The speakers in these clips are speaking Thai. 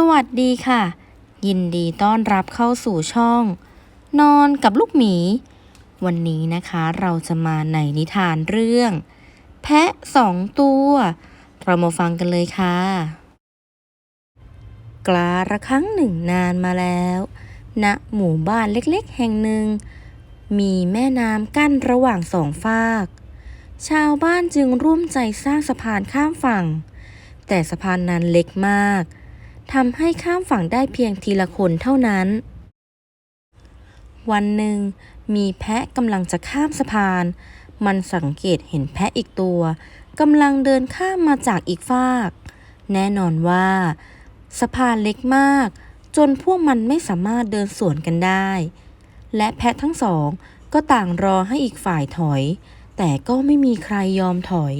สวัสดีค่ะ ยินดีต้อนรับเข้าสู่ช่อง นอนกับลูกหมี วันนี้นะคะเราจะมาในนิทานเรื่อง แพะสองตัว เรามาฟังกันเลยค่ะ กลาระครั้งหนึ่งนานมาแล้วณหมู่บ้านเล็กๆ แห่งหนึ่ง มีแม่น้ำกั้นระหว่างสองฝาก ชาวบ้านจึงร่วมใจสร้างสะพานข้ามฝั่ง แต่สะพานนั้นเล็กมาก ทำให้ข้ามฝั่งได้เพียงทีละคนเท่านั้น วันหนึ่ง มีแพะกำลังจะข้ามสะพาน มันสังเกตเห็นแพะอีกตัวกำลังเดินข้ามมาจากอีกฟาก แน่นอนว่า สะพานเล็กมาก จนพวกมันไม่สามารถเดินสวนกันได้ และแพะทั้งสองก็ต่างรอให้อีกฝ่ายถอย แต่ก็ไม่มีใครยอมถอย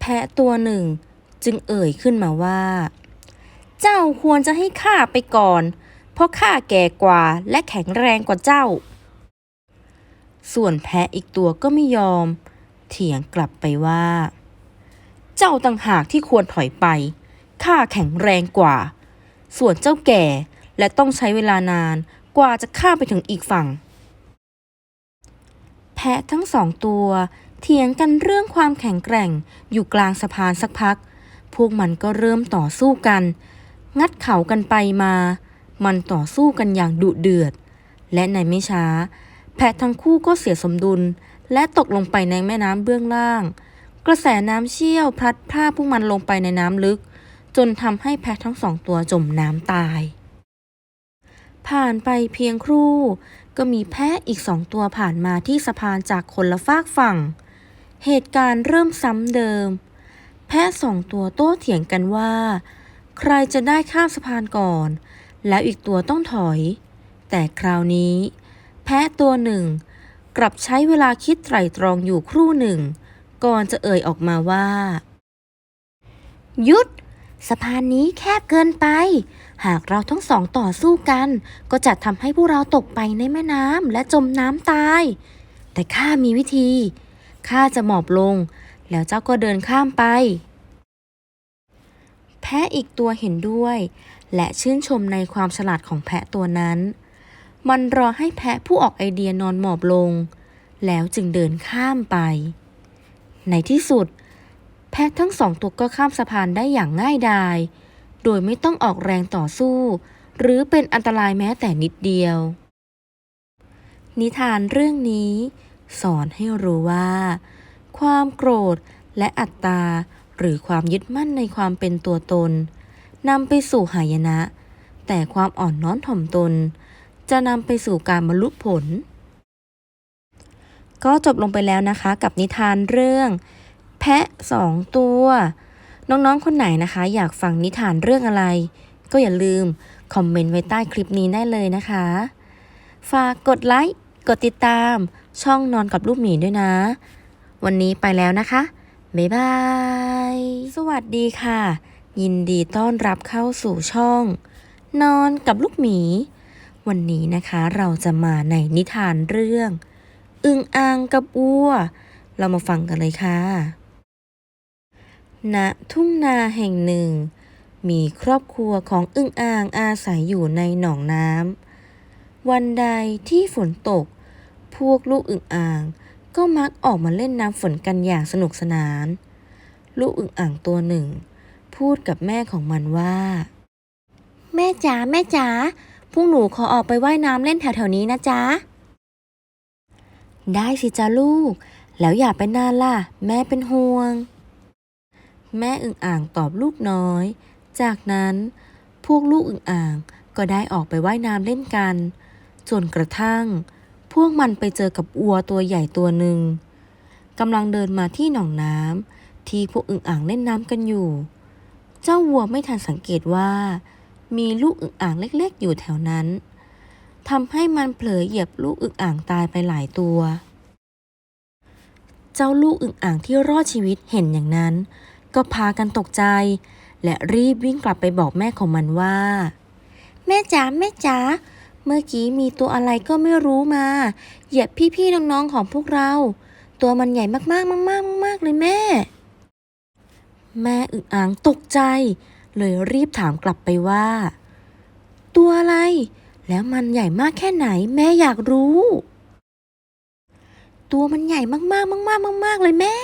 แพะตัวหนึ่ง จึงเอ่ยขึ้นมาว่า เจ้าควรจะให้ข้าไปก่อน เพราะข้าแก่กว่าและแข็งแรงกว่าเจ้า ส่วนแพะอีกตัวก็ไม่ยอม เถียงกลับไปว่า เจ้าต่างหากที่ควรถอยไป ข้าแข็งแรงกว่า ส่วนเจ้าแก่และต้องใช้เวลานานกว่าจะข้ามไปถึงอีกฝั่ง แพะทั้งสองตัว เถียงกันเรื่องความแข็งแกร่งอยู่กลางสะพานสักพัก พวกมันก็เริ่มต่อสู้กัน งัดเข่ากันไปมา มันต่อสู้กันอย่างดุเดือด และในไม่ช้า แพะทั้งคู่ก็เสียสมดุล และตกลงไปในแม่น้ำเบื้องล่าง กระแสน้ำเชี่ยวพลัดพาพวกมันลงไปในน้ำลึก จนทำให้แพะทั้งสองตัวจมน้ำตาย ผ่านไปเพียงครู่ ก็มีแพะอีกสองตัวผ่านมาที่สะพานจากคนละฝากฝั่ง เหตุการณ์เริ่มซ้ำเดิม พะสองตัวโต้เถียงกันว่า ใครจะได้ข้ามสะพานก่อน แล้วอีกตัวต้องถอย แต่คราวนี้ แพะตัวหนึ่ง กลับใช้เวลาคิดไตร่ตรองอยู่ครู่หนึ่ง ก่อนจะเอ่ยออกมาว่าหยุด สะพานนี้แคบเกินไป หากเราทั้งสองต่อสู้กัน ก็จะทำให้พวกเราตกไปในแม่น้ำและจมน้ำตาย แต่ข้ามีวิธีข้าจะหมอบลง แล้วเจ้าก็เดินข้ามไป แพะอีกตัวเห็นด้วย และชื่นชมในความฉลาดของแพะตัวนั้น มันรอให้แพะผู้ออกไอเดียนอนหมอบลง แล้วจึงเดินข้ามไป ในที่สุด แพะทั้งสองตัวก็ข้ามสะพานได้อย่างง่ายดาย โดยไม่ต้องออกแรงต่อสู้ หรือเป็นอันตรายแม้แต่นิดเดียว นิทานเรื่องนี้ สอนให้รู้ว่า ความโกรธ และอัตตา หรือความยึดมั่นในความเป็นตัวตนนำไปสู่หายนะ แต่ความอ่อนน้อมถ่อมตน จะนำไปสู่การบรรลุผล ก็จบลงไปแล้วนะคะกับนิทานเรื่อง แพะสองตัว น้องๆคนไหนนะคะ อยากฟังนิทานเรื่องอะไร ก็อย่าลืมคอมเมนต์ไว้ใต้คลิปนี้ได้เลยนะคะ ฝากกดไลค์ กดติดตาม ช่องนอนกับลูกหมีด้วยนะ วันนี้ไปแล้วนะคะ บ๊ายบาย สวัสดีค่ะ ยินดีต้อนรับเข้าสู่ช่อง นอนกับลูกหมี วันนี้นะคะเราจะมาในนิทานเรื่อง อึงอ่างกับอัว เรามาฟังกันเลยค่ะณทุ่งนาแห่งหนึ่ง มีครอบครัวของอึ่งอ่างอาศัยอยู่ในหนองน้ำวันใดที่ฝนตก พวกลูกอึ่งอ่าง ก็มักออกมาเล่นน้ำฝนกันอย่างสนุกสนาน ลูกอึ่งอ่างตัวหนึ่ง พูดกับแม่ของมันว่า แม่จ๋าแม่จ๋าพวกหนูขอออกไปว่ายน้ำเล่นแถวๆนี้นะจ๊ะ ได้สิจ้าลูก แล้วอย่าไปนานล่ะ แม่เป็นห่วง แม่อึ่งอ่างตอบลูกน้อย จากนั้นพวกลูกอึ่งอ่างก็ได้ออกไปว่ายน้ำเล่นกัน จนกระทั่ง พวกมันไปเจอกับอัวตัวใหญ่ตัวหนึ่งกำลังเดินมาที่หนองน้ำที่พวกอึ่งอ่างเล่นน้ำกันอยู่ เจ้าวัวไม่ทันสังเกตว่า มีลูกอึ่งอ่างเล็กๆ อยู่แถวนั้นทำให้มันเผลอเหยียบลูกอึ่งอ่างตายไปหลายตัว เจ้าลูกอึ่งอ่างที่รอดชีวิตเห็นอย่างนั้น ก็พากันตกใจ และรีบวิ่งกลับไปบอกแม่ของมันว่า แม่จ๋าแม่จ๋า เมื่อกี้มีตัวอะไรก็ไม่รู้มา เหยียบพี่ๆน้องๆของพวกเรา ตัวมันใหญ่มากๆมากๆมากๆเลยแม่ แม่อึ่งอ่างตกใจ เลยรีบถามกลับไปว่า ตัวอะไร แล้วมันใหญ่มากแค่ไหน แม่อยากรู้ ตัวมันใหญ่มากๆมากๆมากๆเลยแม่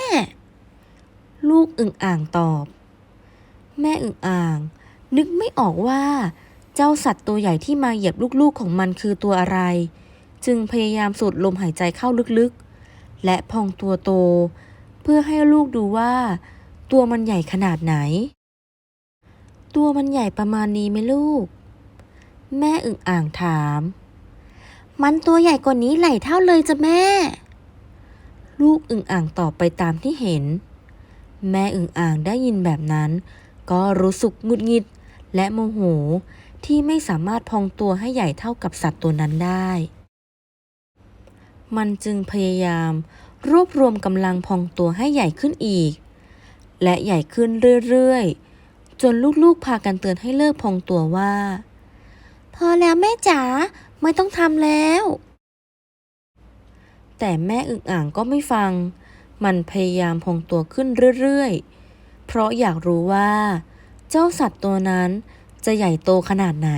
ลูกอึ่งอ่างตอบ แม่อึ่งอ่าง นึกไม่ออกว่า เจ้าสัตว์ตัวใหญ่ที่มาเหยียบลูกๆของมันคือตัวอะไร จึงพยายามสูดลมหายใจเข้าลึกๆ และพองตัวโต เพื่อให้ลูกดูว่า ตัวมันใหญ่ขนาดไหน ตัวมันใหญ่ประมาณนี้ไหมลูก แม่อึ่งอ่างถาม มันตัวใหญ่กว่านี้ไหลเท่าเลยจ้ะแม่ ลูกอึ่งอ่างตอบไปตามที่เห็น แม่อึ่งอ่างได้ยินแบบนั้น ก็รู้สึกหงุดหงิดและโมโห ที่ไม่สามารถพองตัวให้ใหญ่เท่ากับสัตว์ตัวนั้นได้ มันจึงพยายาม รวบรวมกำลังพองตัวให้ใหญ่ขึ้นอีก และใหญ่ขึ้นเรื่อยๆ จนลูกๆพากันเตือนให้เลิกพองตัวว่า พอแล้วแม่จ๋าไม่ต้องทำแล้ว แต่แม่อึ่งอ่างก็ไม่ฟัง มันพยายามพองตัวขึ้นเรื่อยๆ เพราะอยากรู้ว่า เจ้าสัตว์ตัวนั้น จะใหญ่โตขนาดไหน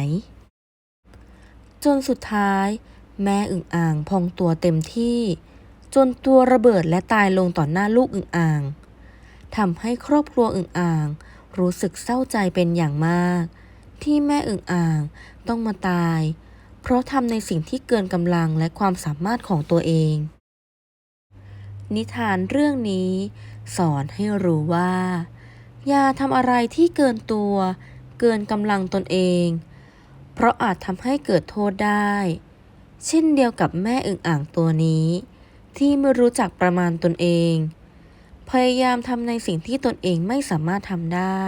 จนสุดท้าย แม่อึ่งอ่างพองตัวเต็มที่ จนตัวระเบิดและตายลงต่อหน้าลูกอึ่งอ่างทำให้ครอบครัวอึ่งอ่าง รู้สึกเศร้าใจเป็นอย่างมาก ที่แม่อึ่งอ่างต้องมาตาย เพราะทำในสิ่งที่เกินกำลังและความสามารถของตัวเอง นิทานเรื่องนี้ สอนให้รู้ว่า อย่าทำอะไรที่เกินตัว เกินกำลังตนเอง เพราะอาจทำให้เกิดโทษได้ เช่นเดียวกับแม่อึ่งอ่างตัวนี้ ที่ไม่รู้จักประมาณตนเอง พยายามทำในสิ่งที่ตนเองไม่สามารถทำได้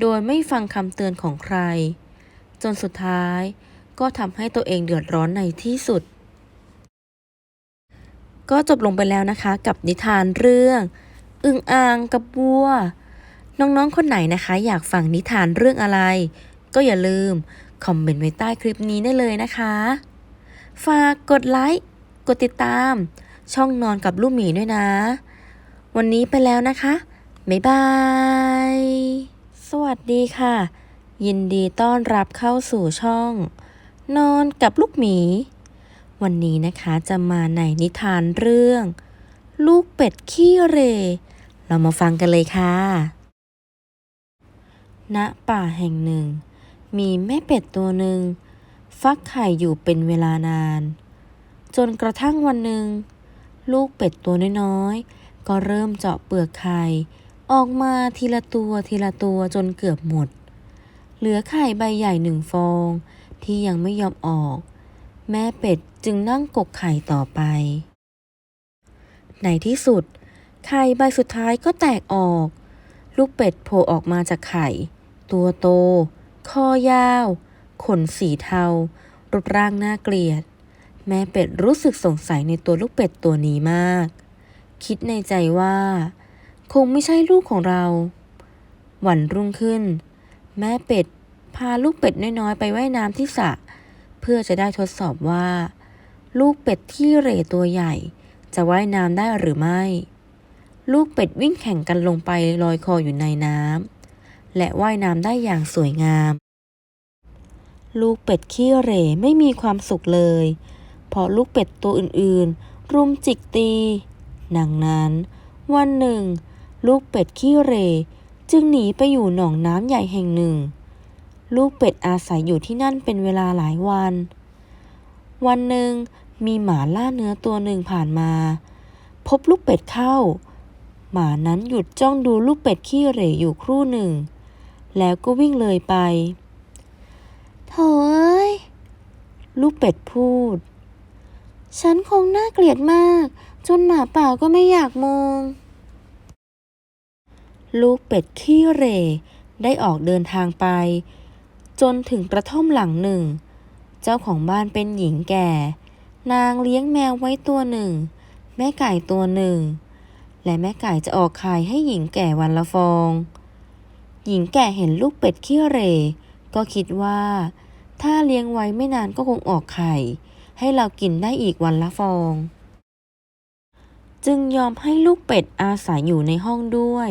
โดยไม่ฟังคำเตือนของใคร จนสุดท้ายก็ทำให้ตัวเองเดือดร้อนในที่สุด ก็จบลงไปแล้วนะคะกับนิทานเรื่อง อึ่งอ่างกับบัว น้องๆ คนไหนนะคะ อยากฟังนิทานเรื่องอะไร ก็อย่าลืม คอมเมนต์ไว้ใต้คลิปนี้ได้เลยนะคะ ฝากกดไลค์กดติดตาม ช่องนอนกับลูกหมีด้วยนะ วันนี้ไปแล้วนะคะ บ๊ายบาย สวัสดีค่ะ ยินดีต้อนรับเข้าสู่ช่อง นอนกับลูกหมี วันนี้นะคะจะมาในนิทานเรื่อง ลูกเป็ดขี้เร เรามาฟังกันเลยค่ะ ณป่าแห่งหนึ่ง มีแม่เป็ดตัวหนึ่ง ฟักไข่อยู่เป็นเวลานาน จนกระทั่งวันหนึ่ง ลูกเป็ดตัวน้อยๆ ก็เริ่มเจาะเปลือกไข่ ออกมาทีละตัวทีละตัวจนเกือบหมด เหลือไข่ใบใหญ่หนึ่งฟอง ที่ยังไม่ยอมออก แม่เป็ดจึงนั่งกกไข่ต่อไป ในที่สุด ไข่ใบสุดท้ายก็แตกออก ลูกเป็ดโผล่ออกมาจากไข่ ตัวโต คอยาว ขนสีเทา รูปร่างน่าเกลียด แม่เป็ดรู้สึกสงสัยในตัวลูกเป็ดตัวนี้มาก คิดในใจว่า คงไม่ใช่ลูกของเรา วันรุ่งขึ้น แม่เป็ดพาลูกเป็ดน้อยๆ ไปไว่ายน้ำที่สระเพื่อจะได้ทดสอบว่า ลูกเป็ดที่เหร่ตัวใหญ่ จะว่ายน้ำได้หรือไม่ ลูกเป็ดวิ่งแข่งกันลงไปลอยคออยู่ในน้ำ และว่ายน้ำได้อย่างสวยงาม ลูกเป็ดขี้เหร่ไม่มีความสุขเลย เพราะลูกเป็ดตัวอื่นๆ รุมจิกตีดังนั้น วันหนึ่ง ลูกเป็ดขี้เหร่จึงหนีไปอยู่หนองน้ำใหญ่แห่งหนึ่ง ลูกเป็ดอาศัยอยู่ที่นั่นเป็นเวลาหลายวัน วันหนึ่งมีหมาล่าเนื้อตัวหนึ่งผ่านมา พบลูกเป็ดเข้า หมานั้นหยุดจ้องดูลูกเป็ดขี้เหร่อยู่ครู่หนึ่ง แล้วก็วิ่งเลยไปโถเอ้ย ลูกเป็ดพูด ฉันคงน่าเกลียดมาก จนหมาป่าก็ไม่อยากมอง ลูกเป็ดขี้เหร่ได้ออกเดินทางไป จนถึงกระท่อมหลังหนึ่ง เจ้าของบ้านเป็นหญิงแก่ นางเลี้ยงแมวไว้ตัวหนึ่ง แม่ไก่ตัวหนึ่ง และแม่ไก่จะออกไข่ให้หญิงแก่วันละฟอง หญิงแก่เห็นลูกเป็ดขี้เร่ก็คิดว่า ถ้าเลี้ยงไว้ไม่นานก็คงออกไข่ ให้เรากินได้อีกวันละฟอง จึงยอมให้ลูกเป็ดอาศัยอยู่ในห้องด้วย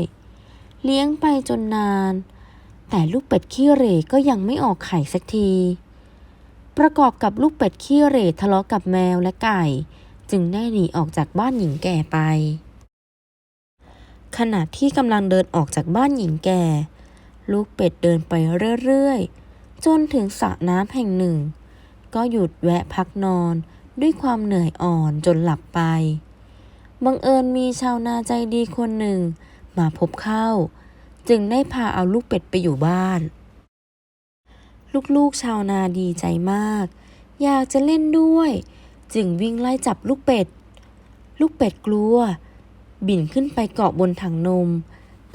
เลี้ยงไปจนนาน แต่ลูกเป็ดขี้เร่ก็ยังไม่ออกไข่สักที ประกอบกับลูกเป็ดขี้เร่ทะเลาะกับแมวและไก่ จึงได้หนีออกจากบ้านหญิงแก่ไปขณะที่กำลังเดินออกจากบ้านหญิงแก่ ลูกเป็ดเดินไปเรื่อยๆ จนถึงสระน้ำแห่งหนึ่ง ก็หยุดแวะพักนอนด้วยความเหนื่อยอ่อนจนหลับไป บังเอิญมีชาวนาใจดีคนหนึ่ง มาพบเข้า จึงได้พาเอาลูกเป็ดไปอยู่บ้าน ลูกๆชาวนาดีใจมาก อยากจะเล่นด้วย จึงวิ่งไล่จับลูกเป็ด ลูกเป็ดกลัว บินขึ้นไปเกาะบนถังนม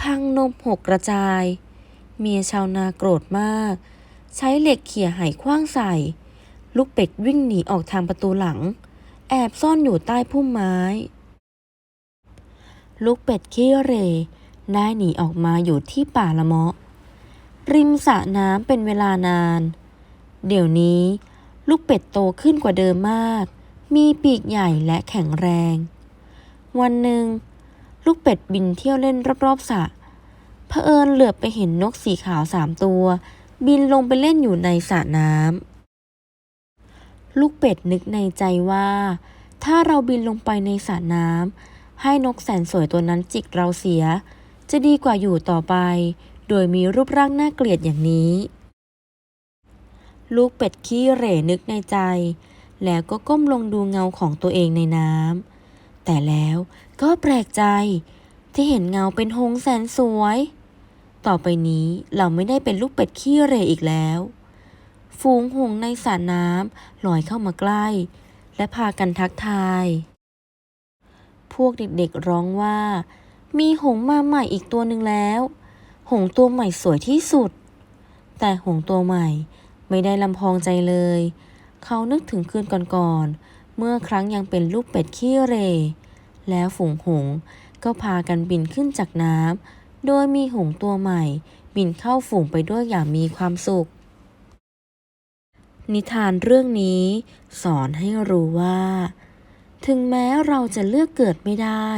พังนมหกกระจาย เมียชาวนาโกรธมาก ใช้เหล็กเขี่ยไหคว้างใส่ ลูกเป็ดวิ่งหนีออกทางประตูหลัง แอบซ่อนอยู่ใต้พุ่มไม้ ลูกเป็ดขี้เรได้หนีออกมาอยู่ที่ป่าละเมาะ ริมสระน้ำเป็นเวลานาน เดี๋ยวนี้ ลูกเป็ดโตขึ้นกว่าเดิมมาก มีปีกใหญ่และแข็งแรง วันหนึ่ง ลูกเป็ดบินเที่ยวเล่นรอบๆสระ ผอิญเหลือบไปเห็นนกสีขาวสามตัว บินลงไปเล่นอยู่ในสระน้ำลูกเป็ดนึกในใจว่า ถ้าเราบินลงไปในสระน้ำให้นกแสนสวยตัวนั้นจิกเราเสีย จะดีกว่าอยู่ต่อไป โดยมีรูปร่างน่าเกลียดอย่างนี้ ลูกเป็ดขี้เหร่นึกในใจ แล้วก็ก้มลงดูเงาของตัวเองในน้ำแต่แล้วก็แปลกใจที่เห็นเงาเป็นหงแสนสวย ต่อไปนี้เราไม่ได้เป็นลูกเป็ดขี้เรอีกแล้ว ฝูงหงในสระน้ำลอยเข้ามาใกล้ และพากันทักทาย พวกเด็กๆร้องว่า มีหงมาใหม่อีกตัวหนึ่งแล้ว หงตัวใหม่สวยที่สุด แต่หงตัวใหม่ไม่ได้ลำพองใจเลย เขานึกถึงคืนก่อนๆ เมื่อครั้งยังเป็นลูกเป็ดขี้เร แล้วฝูงหงก็พากันบินขึ้นจากน้ำ โดยมีหงตัวใหม่ บินเข้าฝูงไปด้วยอย่างมีความสุข นิทานเรื่องนี้ สอนให้รู้ว่า ถึงแม้เราจะเลือกเกิดไม่ได้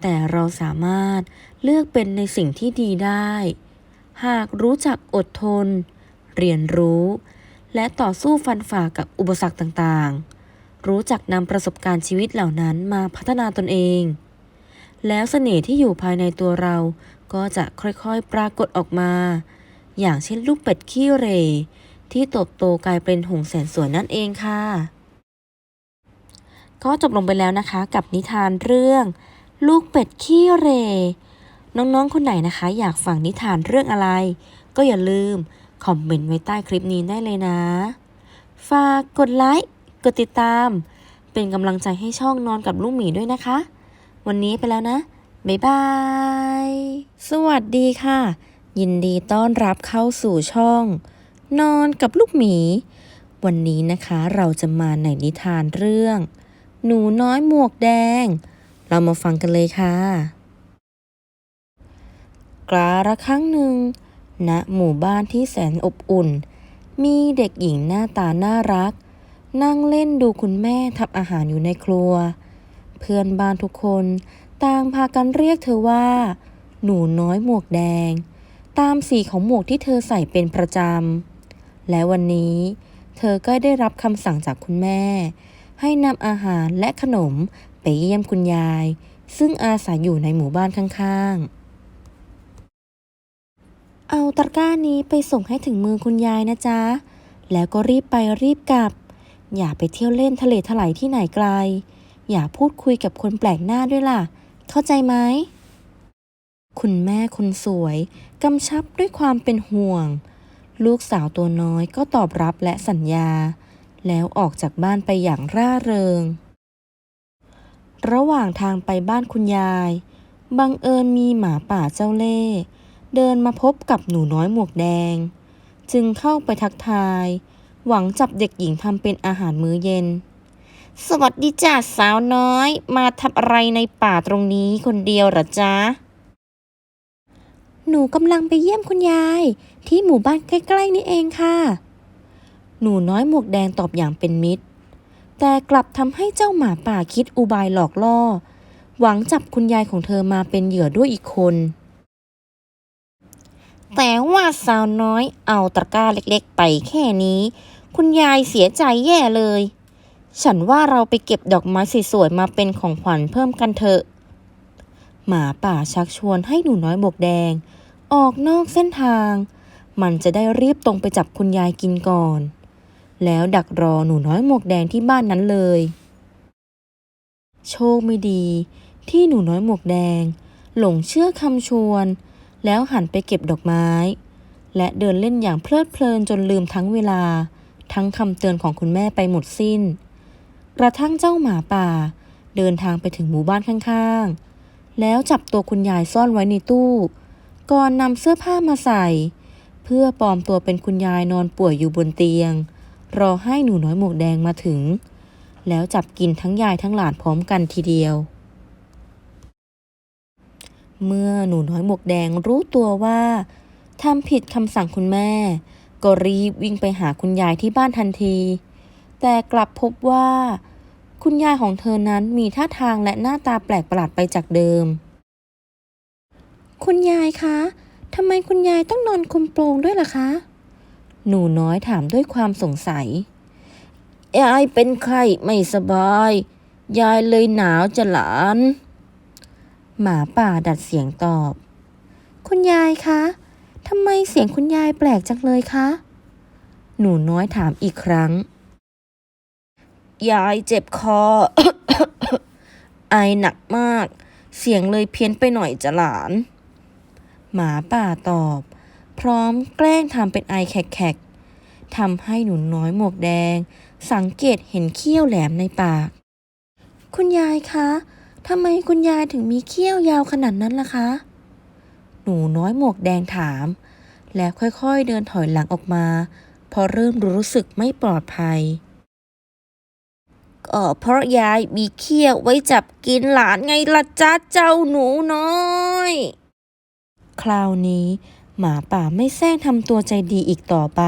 แต่เราสามารถเลือกเป็นในสิ่งที่ดีได้ หากรู้จักอดทน เรียนรู้ และต่อสู้ฟันฝ่ากับอุปสรรคต่างๆ รู้จักนำประสบการณ์ชีวิตเหล่านั้นมาพัฒนาตนเองแล้วเสน่ห์ที่อยู่ภายในตัวเรา ก็จะค่อยๆปรากฏออกมา อย่างเช่นลูกเป็ดขี้เร ที่เติบโตกลายเป็นหงส์แสนสวยนั่นเองค่ะ ก็จบลงไปแล้วนะคะกับนิทานเรื่อง ลูกเป็ดขี้เร น้องๆคนไหนนะคะ อยากฟังนิทานเรื่องอะไร ก็อย่าลืมคอมเมนต์ไว้ใต้คลิปนี้ได้เลยนะ ฝากกดไลค์กดติดตาม เป็นกำลังใจให้ช่องนอนกับลูกหมีด้วยนะคะ วันนี้ไปแล้วนะ บ๊ายบาย สวัสดีค่ะ ยินดีต้อนรับเข้าสู่ช่อง นอนกับลูกหมี วันนี้นะคะเราจะมาในนิทานเรื่อง หนูน้อยหมวกแดง เรามาฟังกันเลยค่ะ กลาละครั้งหนึ่งณหมู่บ้านที่แสนอบอุ่น มีเด็กหญิงหน้าตาน่ารัก นั่งเล่นดูคุณแม่ทำอาหารอยู่ในครัว เพื่อนบ้านทุกคน ต่างพากันเรียกเธอว่า หนูน้อยหมวกแดง ตามสีของหมวกที่เธอใส่เป็นประจำ และวันนี้ เธอก็ได้รับคำสั่งจากคุณแม่ ให้นำอาหารและขนมไปเยี่ยมคุณยาย ซึ่งอาศัยอยู่ในหมู่บ้านข้างๆเอาตะกร้านี้ไปส่งให้ถึงมือคุณยายนะจ๊ะ แล้วก็รีบไปรีบกลับ อย่าไปเที่ยวเล่นทะเลถลายที่ไหนไกล อย่าพูดคุยกับคนแปลกหน้าด้วยล่ะ เข้าใจไหม คุณแม่คนสวยกำชับด้วยความเป็นห่วง ลูกสาวตัวน้อยก็ตอบรับและสัญญา แล้วออกจากบ้านไปอย่างร่าเริง ระหว่างทางไปบ้านคุณยาย บังเอิญมีหมาป่าเจ้าเล่ห์เดินมาพบกับหนูน้อยหมวกแดง จึงเข้าไปทักทาย หวังจับเด็กหญิงทำเป็นอาหารมื้อเย็น สวัสดีจ้าสาวน้อย มาทำอะไรในป่าตรงนี้คนเดียวหรอจ๊ะ หนูกำลังไปเยี่ยมคุณยาย ที่หมู่บ้านใกล้ ๆ นี่เองค่ะ หนูน้อยหมวกแดงตอบอย่างเป็นมิตร แต่กลับทำให้เจ้าหมาป่าคิดอุบายหลอกล่อ หวังจับคุณยายของเธอมาเป็นเหยื่อด้วยอีกคน แต่ว่าสาวน้อยเอาตะกร้าเล็กๆ ไปแค่นี้ คุณยายเสียใจแย่เลย ฉันว่าเราไปเก็บดอกไม้สวยๆมาเป็นของขวัญเพิ่มกันเถอะ หมาป่าชักชวนให้หนูน้อยหมวกแดง ออกนอกเส้นทาง มันจะได้รีบตรงไปจับคุณยายกินก่อน แล้วดักรอหนูน้อยหมวกแดงที่บ้านนั้นเลย โชคไม่ดี ที่หนูน้อยหมวกแดง หลงเชื่อคำชวน แล้วหันไปเก็บดอกไม้ และเดินเล่นอย่างเพลิดเพลินจนลืมทั้งเวลา ทั้งคำเตือนของคุณแม่ไปหมดสิ้น กระทั่งเจ้าหมาป่า เดินทางไปถึงหมู่บ้านข้างๆ แล้วจับตัวคุณยายซ่อนไว้ในตู้ ก่อนนำเสื้อผ้ามาใส่ เพื่อปลอมตัวเป็นคุณยายนอนป่วยอยู่บนเตียง รอให้หนูน้อยหมวกแดงมาถึง แล้วจับกินทั้งยายทั้งหลานพร้อมกันทีเดียว เมื่อหนูน้อยหมวกแดงรู้ตัวว่าทำผิดคำสั่งคุณแม่ ก็รีบวิ่งไปหาคุณยายที่บ้านทันที แต่กลับพบว่า คุณยายของเธอนั้นมีท่าทางและหน้าตาแปลกประหลาดไปจากเดิม คุณยายคะทำไมคุณยายต้องนอนคลุมโปงด้วยล่ะคะ หนูน้อยถามด้วยความสงสัย ยายเป็นไข้ไม่สบาย ยายเลยหนาวจะหลาน หมาป่าดัดเสียงตอบ คุณยายคะทำไมเสียงคุณยายแปลกจังเลยคะ หนูน้อยถามอีกครั้ง ยายเจ็บคอ ไอหนักมาก เสียงเลยเพี้ยนไปหน่อยจะหลาน หมาป่าตอบ พร้อมแกล้งทำเป็นไอแขกๆทำให้หนูน้อยหมวกแดง สังเกตเห็นเขี้ยวแหลมในปาก คุณยายคะทำไมคุณยายถึงมีเขี้ยวยาวขนาดนั้นล่ะคะ หนูน้อยหมวกแดงถาม แล้วค่อยๆเดินถอยหลังออกมา เพราะเริ่มรู้สึกไม่ปลอดภัย ก็เพราะยายมีเขี้ยวไว้จับกินหลานไงล่ะจ้าเจ้าหนูน้อย คราวนี้ หมาป่าไม่แซงทำตัวใจดีอีกต่อไป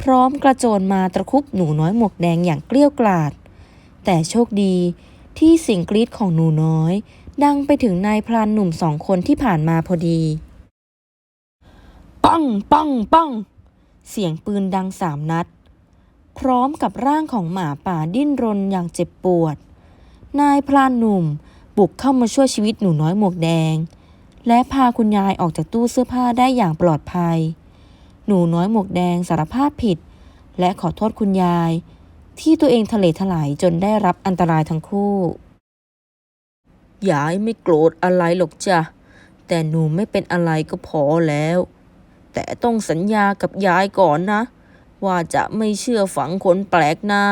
พร้อมกระโจนมาตะคุบหนูน้อยหมวกแดงอย่างเกลี้ยวกล่อด แต่โชคดีที่สียงกรีดของหนูน้อย ดังไปถึงนายพรานหนุ่มสองคนที่ผ่านมาพอดีปังปังปังเสียงปืนดังสามนัด พร้อมกับร่างของหมาป่าดิ้นรนอย่างเจ็บปวด นายพรานหนุ่มบุกเข้ามาช่วยชีวิตหนูน้อยหมวกแดง และพาคุณยายออกจากตู้เสื้อผ้าได้อย่างปลอดภัย หนูน้อยหมวกแดงสารภาพผิด และขอโทษคุณยาย ที่ตัวเองทะเลถลายจนได้รับอันตรายทั้งคู่ ยายไม่โกรธอะไรหรอกจ้ะ แต่หนูไม่เป็นอะไรก็พอแล้ว แต่ต้องสัญญากับยายก่อนนะ ว่าจะไม่เชื่อฝังคนแปลกหน้า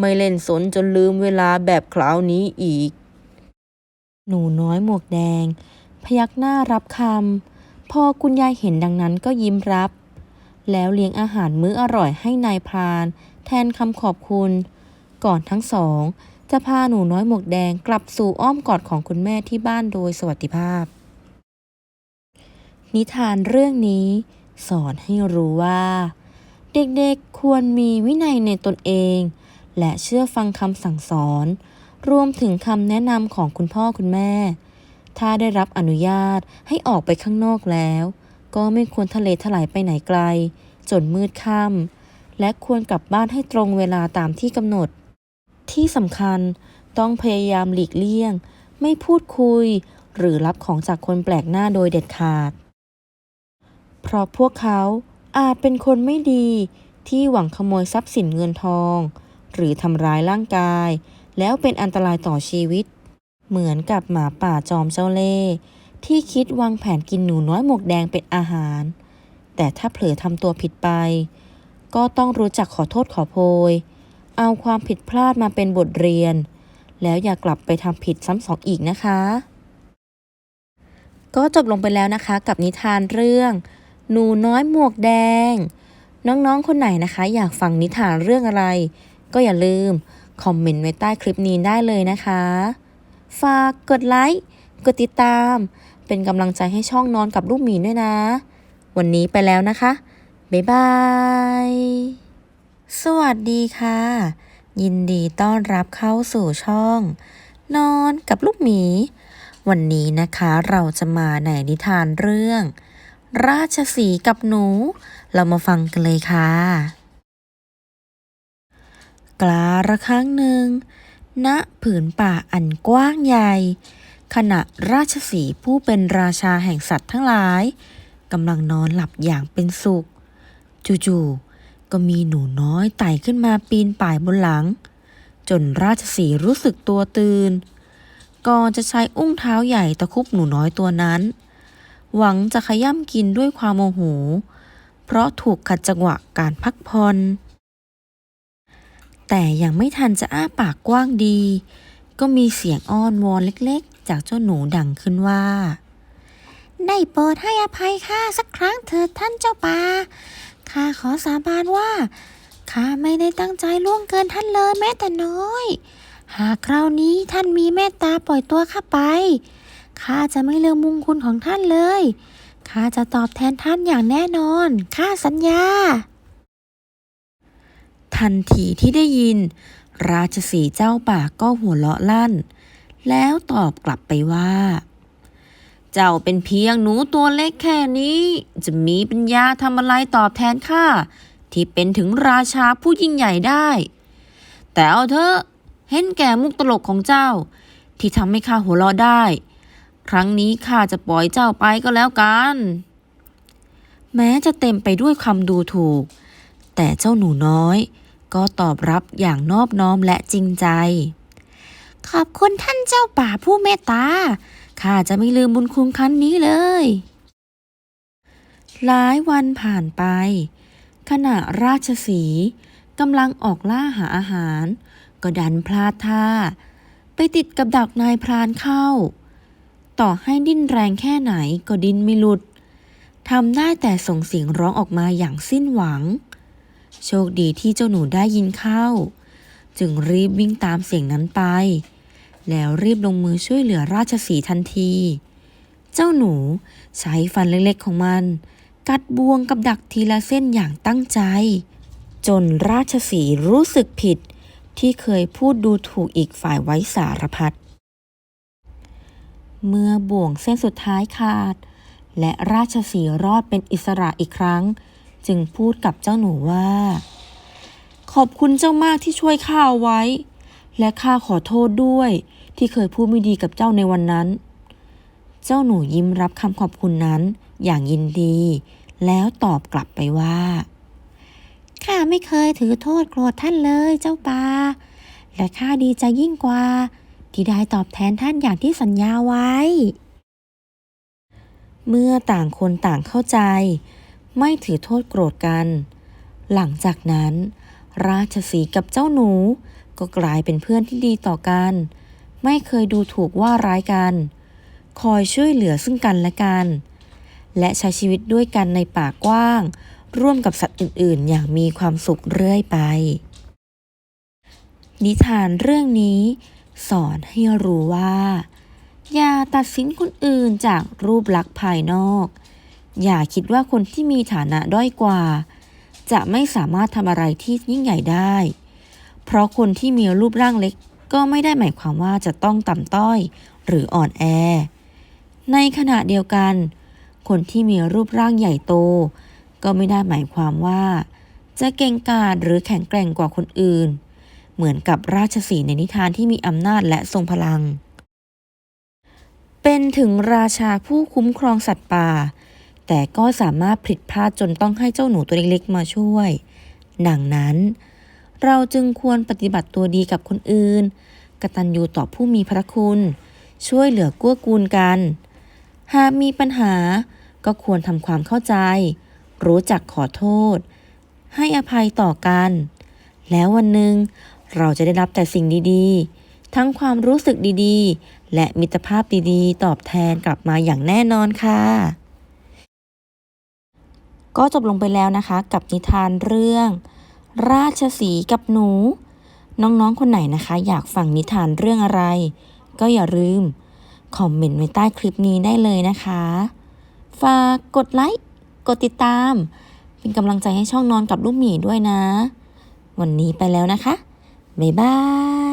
ไม่เล่นสนจนลืมเวลาแบบคราวนี้อีก หนูน้อยหมวกแดง พยักหน้ารับคำพอคุณยายเห็นดังนั้นก็ยิ้มรับ แล้วเลี้ยงอาหารมื้ออร่อยให้นายพราน แทนคำขอบคุณ ก่อนทั้งสอง จะพาหนูน้อยหมวกแดงกลับสู่อ้อมกอดของคุณแม่ที่บ้านโดยสวัสดิภาพ นิทานเรื่องนี้สอนให้รู้ว่า เด็กๆควรมีวินัยในตนเอง และเชื่อฟังคำสั่งสอน รวมถึงคำแนะนำของคุณพ่อคุณแม่ ถ้าได้รับอนุญาตให้ออกไปข้างนอกแล้ว ก็ไม่ควรทะเลถลายไปไหนไกล จนมืดค่ำและควรกลับบ้านให้ตรงเวลาตามที่กำหนด ที่สำคัญต้องพยายามหลีกเลี่ยง ไม่พูดคุย หรือรับของจากคนแปลกหน้าโดยเด็ดขาด เพราะพวกเขา อาจเป็นคนไม่ดีที่หวังขโมยทรัพย์สินเงินทอง หรือทำร้ายร่างกาย แล้วเป็นอันตรายต่อชีวิต เหมือนกับหมาป่าจอมเจ้าเล่ห์ที่คิดวางแผนกินหนูน้อยหมวกแดงเป็นอาหาร แต่ถ้าเผลอทำตัวผิดไป ก็ต้องรู้จักขอโทษขอโพย เอาความผิดพลาดมาเป็นบทเรียน แล้วอย่ากลับไปทำผิดซ้ำสองอีกนะคะ ก็จบลงไปแล้วนะคะกับนิทานเรื่อง หนูน้อยหมวกแดง น้องๆ คนไหนนะคะ อยากฟังนิทานเรื่องอะไร ก็อย่าลืม คอมเมนต์ไว้ใต้คลิปนี้ได้เลยนะคะ ฝากกดไลค์ กดติดตาม เป็นกำลังใจให้ช่องนอนกับลูกหมีด้วยนะ วันนี้ไปแล้วนะคะ บ๊ายบาย สวัสดีค่ะ ยินดีต้อนรับเข้าสู่ช่อง นอนกับลูกหมี วันนี้นะคะเราจะมาในนิทานเรื่อง ราชสีกับหนู เรามาฟังกันเลยค่ะ กลาละครั้งหนึ่ง ณ ผืนป่าอันกว้างใหญ่ ขณะราชสีผู้เป็นราชาแห่งสัตว์ทั้งหลายกำลังนอนหลับอย่างเป็นสุข จู่ๆ ก็มีหนูน้อยไต่ขึ้นมาปีนป่ายบนหลัง จนราชสีรู้สึกตัวตื่นก่อนจะใช้อุ้งเท้าใหญ่ตะคุบหนูน้อยตัวนั้น หวังจะขย่ำกินด้วยความโมโห เพราะถูกขัดจังหวะการพักผ่อนแต่ยังไม่ทันจะอ้าปากกว้างดี ก็มีเสียงอ้อนวอนเล็กๆ จากเจ้าหนูดังขึ้นว่า ได้โปรดให้อภัยข้าสักครั้งเถิดท่านเจ้าป่าข้าขอสาบานว่าข้าไม่ได้ตั้งใจล่วงเกินท่านเลยแม้แต่น้อย หากคราวนี้ท่านมีเมตตาปล่อยตัวข้าไป ข้าจะไม่ลืมมุงคุณของท่านเลย ข้าจะตอบแทนท่านอย่างแน่นอน ข้าสัญญา ทันทีที่ได้ยิน ราชสีเจ้าป่าก็หัวเราะลั่น แล้วตอบกลับไปว่า เจ้าเป็นเพียงหนูตัวเล็กแค่นี้ จะมีปัญญาทำอะไรตอบแทนข้าที่เป็นถึงราชาผู้ยิ่งใหญ่ได้ แต่เอาเถอะ เห็นแก่มุกตลกของเจ้า ที่ทำให้ข้าหัวเราะได้ ครั้งนี้ข้าจะปล่อยเจ้าไปก็แล้วกัน แม้จะเต็มไปด้วยคำดูถูก แต่เจ้าหนูน้อย ก็ตอบรับอย่างนอบน้อมและจริงใจ ขอบคุณท่านเจ้าป่าผู้เมตตาข้าจะไม่ลืมบุญคุณครั้งนี้เลย หลายวันผ่านไป ขณะราชสีกำลังออกล่าหาอาหาร ก็ดันพลาดท่า ไปติดกับดักนายพรานเข้า ต่อให้ดิ้นแรงแค่ไหนก็ดิ้นไม่หลุดทำได้แต่ส่งเสียงร้องออกมาอย่างสิ้นหวัง โชคดีที่เจ้าหนูได้ยินเข้า จึงรีบวิ่งตามเสียงนั้นไป แล้วรีบลงมือช่วยเหลือราชสีทันที เจ้าหนูใช้ฟันเล็กๆของมัน กัดบวงกับดักทีละเส้นอย่างตั้งใจ จนราชสีรู้สึกผิดที่เคยพูดดูถูกอีกฝ่ายไว้สารพัด เมื่อบ่วงเส้นสุดท้ายขาด และราชสีรอดเป็นอิสระอีกครั้ง จึงพูดกับเจ้าหนูว่า ขอบคุณเจ้ามากที่ช่วยข้าเอาไว้ และข้าขอโทษด้วยที่เคยพูดไม่ดีกับเจ้าในวันนั้น เจ้าหนูยิ้มรับคำขอบคุณนั้นอย่างยินดี แล้วตอบกลับไปว่าข้าไม่เคยถือโทษโกรธท่านเลยเจ้าปาและข้าดีใจยิ่งกว่า ที่ได้ตอบแทนท่านอย่างที่สัญญาไว้ เมื่อต่างคนต่างเข้าใจ ไม่ถือโทษโกรธกัน หลังจากนั้น ราชสีกับเจ้าหนู ก็กลายเป็นเพื่อนที่ดีต่อกัน ไม่เคยดูถูกว่าร้ายกัน คอยช่วยเหลือซึ่งกันและกัน และใช้ชีวิตด้วยกันในป่ากว้าง ร่วมกับสัตว์อื่น ๆ อย่างมีความสุขเรื่อยไปนิทานเรื่องนี้ สอนให้รู้ว่า อย่าตัดสินคนอื่นจากรูปลักษณ์ภายนอก อย่าคิดว่าคนที่มีฐานะด้อยกว่า จะไม่สามารถทำอะไรที่ยิ่งใหญ่ได้ เพราะคนที่มีรูปร่างเล็กก็ไม่ได้หมายความว่าจะต้องต่ำต้อยหรืออ่อนแอ ในขณะเดียวกัน คนที่มีรูปร่างใหญ่โต ก็ไม่ได้หมายความว่า จะเก่งกาจหรือแข็งแกร่งกว่าคนอื่น เหมือนกับราชสีในนิทานที่มีอำนาจและทรงพลัง เป็นถึงราชาผู้คุ้มครองสัตว์ป่า แต่ก็สามารถผิดพลาดจนต้องให้เจ้าหนูตัวเล็กๆมาช่วย ดังนั้น เราจึงควรปฏิบัติตัวดีกับคนอื่น กตัญญูต่อผู้มีพระคุณ ช่วยเหลือกู้กูลกัน หากมีปัญหาก็ควรทำความเข้าใจ รู้จักขอโทษ ให้อภัยต่อกัน แล้ววันหนึ่ง เราจะได้รับแต่สิ่งดีๆ ทั้งความรู้สึกดีๆ และมิตรภาพดีๆ ตอบแทนกลับมาอย่างแน่นอนค่ะ ก็จบลงไปแล้วนะคะ กับนิทานเรื่อง ราชสีกับหนู น้องๆคนไหนนะคะ อยากฟังนิทานเรื่องอะไร ก็อย่าลืมคอมเมนต์ไว้ใต้คลิปนี้ได้เลยนะคะ ฝากกดไลค์ กดติดตาม เป็นกำลังใจให้ช่องนอนกับลูกหมีด้วยนะ วันนี้ไปแล้วนะคะ Mười.